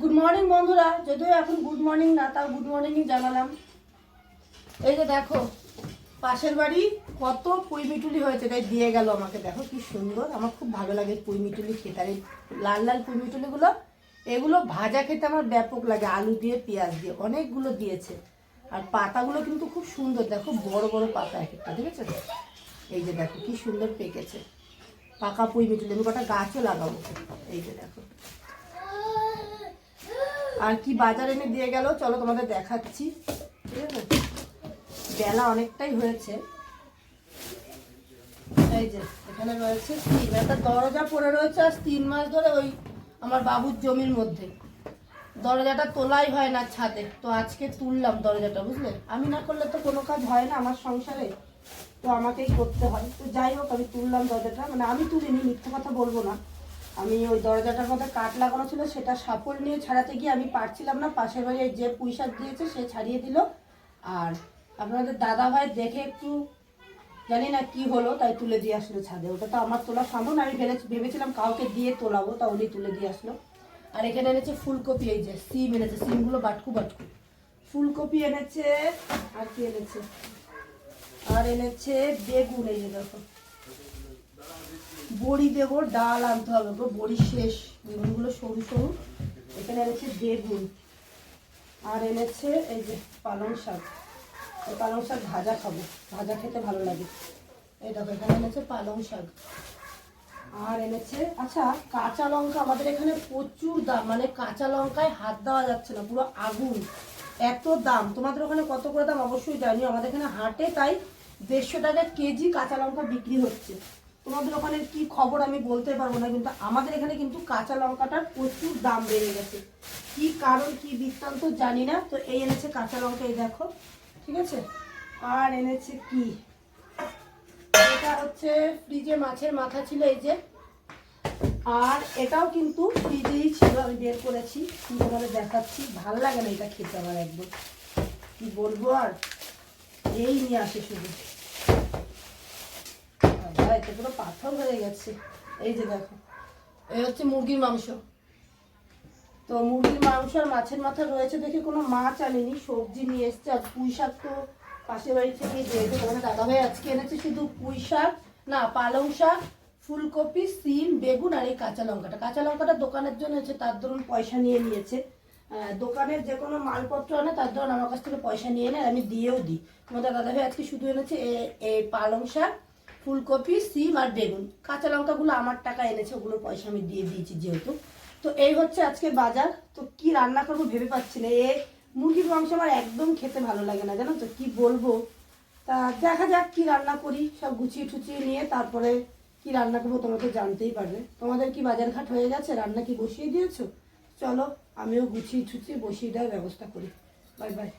Good morning বন্ধুরা। যদিও এখন গুড মর্নিং না, তাও গুড মর্নিংই জানালাম। এই যে দেখো, পাশের বাড়ি কত পুঁই মিটুলি হয়েছে, তাই দিয়ে গেল আমাকে। দেখো কি সুন্দর, আমার খুব ভালো লাগে পুঁই মিটুলি খেতে। আর এই লাল লাল পুঁই মিটুলিগুলো, এগুলো ভাজা খেতে আমার ব্যাপক লাগে, আলু দিয়ে, পেঁয়াজ দিয়ে, অনেকগুলো দিয়েছে। আর পাতাগুলো কিন্তু খুব সুন্দর, দেখো বড় বড় পাতা এক একটা, ঠিক আছে? এই যে দেখো কি সুন্দর পেকেছে। পাকা পুঁই মিটুলি, আমি কটা গাছও লাগাবো। এই যে দেখো। আর কি বাজার এনে দিয়ে গেল, চলো তোমাদের দেখাচ্ছি। ঠিক আছে? বেলা অনেকটাই হয়েছে। এই যে, এখানে রয়েছে স্টিম একটা দরজা পড়ে রয়েছে আজ তিন মাস ধরে ওই আমার বাবুর জমির মধ্যে। দরজাটা তোলাই হয় না ছাদে, তো আজকে তুললাম দরজাটা, বুঝলে? আমি না করলে তো কোনো কাজ হয় না আমার সংসারে, তো আমাকেই করতে হয়। তো যাই হোক, আমি তুললাম দরজাটা মানে আমি তুলিনি, মিথ্যে কথা বলব না। আমি ওই দরজাটার মধ্যে কাঠ লাগানো ছিল, সেটা সাপোর্ট নিয়ে ছাড়াতে গিয়ে আমি পারছিলাম না। পাশের বাড়ি যে পুঁইশাক দিয়েছে, সে ছাড়িয়ে দিল। আর আপনাদের দাদা ভাই দেখে একটু জানি না কি হলো, তাই তুলে দিয়ে আসলো ছাদে। ওটা তো আমার তোলা সম্ভব আমি ভেবে- ভেবেছিলাম কাউকে দিয়ে তোলাবো, তা উনি তুলে দিয়ে আসলো। আর এখানে এনেছে ফুলকপি, এই যে সিম এনেছে, সিমগুলো বাটকু বাটকু। ফুলকপি এনেছে, আর কি এনেছে? আর এনেছে বেগুন, এই যে দেখো। বড়ি দেবো, ডাল আনতে হবে গো বড়ি শেষ। বেগুনগুলো সরু সরু। এখানে এনেছে বেগুন। আর এনেছে এই যে পালং শাক। এই পালং শাক ভাজা খাব। ভাজা খেতে ভালো লাগে। এই দেখো, এখানে এনেছে পালং শাক। আর এনেছে আচ্ছা কাঁচা লঙ্কা। আমাদের এখানে প্রচুর দাম। মানে কাঁচা লঙ্কায় হাত দেওয়া যাচ্ছে না, পুরো আগুন। এত দাম। তোমাদের ওখানে কত করে দাম? অবশ্যই জানি আমাদের এখানে হাটে তাই দেড়শো টাকা কেজি কাঁচা লঙ্কা বিক্রি হচ্ছে। তোমাদের ওখানে কি খবর আমি বলতে পারব না, কিন্তু আমাদের এখানে কিন্তু কাঁচা লঙ্কাটার প্রচুর দাম বেড়ে গেছে। কি কারণ, কি বৃত্তান্ত জানি না, তো এই এনেছে কাঁচা লঙ্কা, এই দেখো, ঠিক আছে? আর এনেছে কি? এটা হচ্ছে ফ্রিজে মাছের মাথা ছিল এই যে, আর এটাও কিন্তু ফ্রিজেই ছিল, আমি বের করেছি তোমাদের দেখাচ্ছি, ভালো লাগে না এটা খেতে আমার একদম। কি বলব আর? এই নিয়ে আসে শুধু। এতে পুরো পাথর হয়ে গেছে। এই যে দেখো, এই হচ্ছে মুরগির মাংস। তো মুরগির মাংস আর মাছের মাথা রয়েছে দেখে কোনো মাছ আনেনি, সবজি নিয়ে এসছে, আর পুঁই শাক তো পাশের বাড়ি থেকে দিয়েছে তোমাদের দাদাভাই আজকে এনেছে, শুধু পুঁই শাক, না, পালং শাক, ফুলকপি, সিম, বেগুন আর এই কাঁচা লঙ্কাটা। কাঁচা লঙ্কাটা দোকানের জন্য হচ্ছে তার ধরুন পয়সা নিয়ে নিয়েছে। দোকানের যে কোনো মালপত্র আনে, তার ধরুন আমার কাছ থেকে পয়সা নিয়ে নেয়, আমি দিয়েও দিই। তোমাদের দাদাভাই আজকে শুধু এনেছে এই পালং শাক ফুলকপি, সিম আর বেগুন। কাঁচা লঙ্কাগুলো আমার টাকা এনেছে, ওগুলোর পয়সা আমি দিয়ে দিয়েছি যেহেতু। তো এই হচ্ছে আজকে বাজার। তো কি রান্না করব ভেবে পাচ্ছি না। এ মুরগির মাংস আমার একদম খেতে ভালো লাগে না, জানো তো কি বলব? তা দেখা যাক কি রান্না করি, সব গুছিয়ে টুচিয়ে নিয়ে তারপরে কি রান্না করব তোমরা তো জানতেই পারবে। তোমাদের কি বাজার ঘাট হয়ে গেছে? রান্না কি বসিয়ে দিয়েছ? চলো আমিও গুছিয়ে টুচিয়ে বসিয়ে দেওয়ার ব্যবস্থা করি। Bye bye.